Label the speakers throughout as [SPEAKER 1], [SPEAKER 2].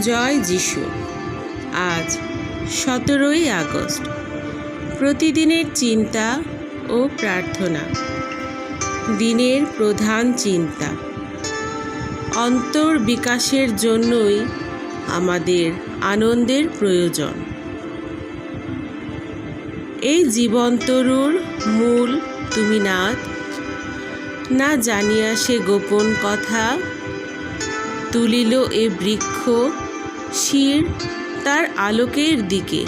[SPEAKER 1] জয় যিশু। আজ সতেরোই আগস্ট। প্রতিদিনের চিন্তা ও প্রার্থনা। দিনের প্রধান চিন্তা। অন্তর বিকাশের জন্যই আমাদের আনন্দের প্রয়োজন। এই জীবন্তরুর মূল তুমি নাথ না জানিয়া সে গোপন কথা তুলিল এ বৃক্ষ শির তার আলোকের দিকে।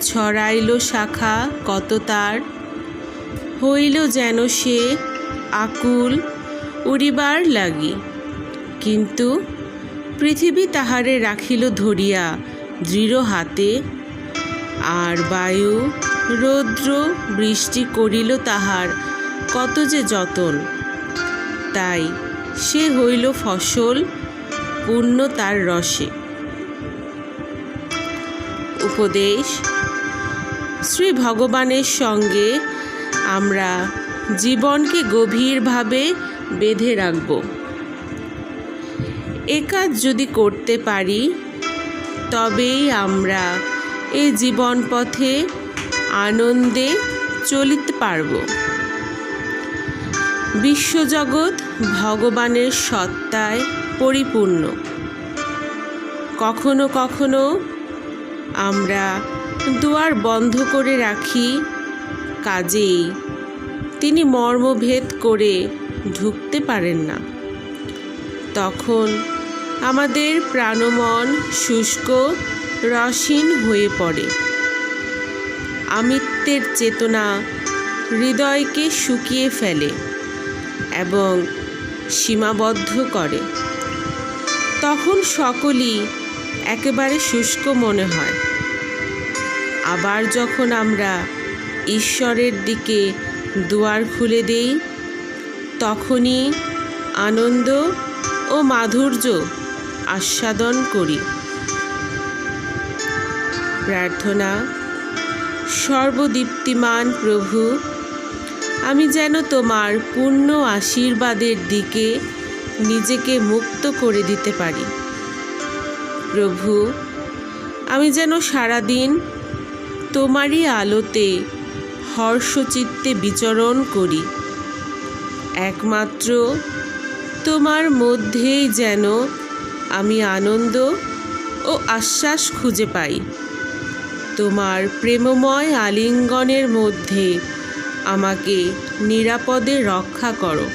[SPEAKER 1] ছড়াইল শাখা কত তার, হইল যেন সে আকুল উড়িবার লাগি। কিন্তু পৃথিবী তাহারে রাখিল ধরিয়া দৃঢ় হাতে, আর বায়ু, রৌদ্র, বৃষ্টি করিল তাহার কত যে যতন। তাই সে হইল ফসল পূর্ণ তার রসে। উপদেশ শ্রী ভগবানের সঙ্গে আমরা জীবনকে গভীরভাবে বেঁধে রাখব। এ কাজ যদি করতে পারি, তবেই আমরা এই জীবন পথে আনন্দে চলিতে পারব। বিশ্বজগৎ ভগবানের সত্তায় পরিপূর্ণ। কখনো কখনো আমরা দুয়ার বন্ধ করে রাখি, কাজেই তিনি মর্মভেদ করে ঢুকতে পারেন না। তখন আমাদের প্রাণমন শুষ্ক রসীন হয়ে পড়ে। আমিত্বের চেতনা হৃদয়কে শুকিয়ে ফেলে। এবং সীমাবদ্ধ করে। তখন সকলই একেবারে শুষ্ক মনে হয়। আবার যখন আমরা ঈশ্বরের দিকে দুয়ার খুলে দেই, তখনই আনন্দ ও মাধুর্য আস্বাদন করি। প্রার্থনা, সর্বদীপ্তিমান প্রভু আমি যেন তোমার পূর্ণ আশীর্বাদের দিকে নিজেকে মুক্ত করে দিতে পারি। প্রভু, আমি যেন সারাদিন তোমারই আলোতে হর্ষচিত্তে বিচরণ করি। একমাত্র তোমার মধ্যেই যেন আমি আনন্দ ও আশ্বাস খুঁজে পাই। তোমার প্রেমময় আলিঙ্গনের মধ্যে আমাকে নিরাপদে রক্ষা করো।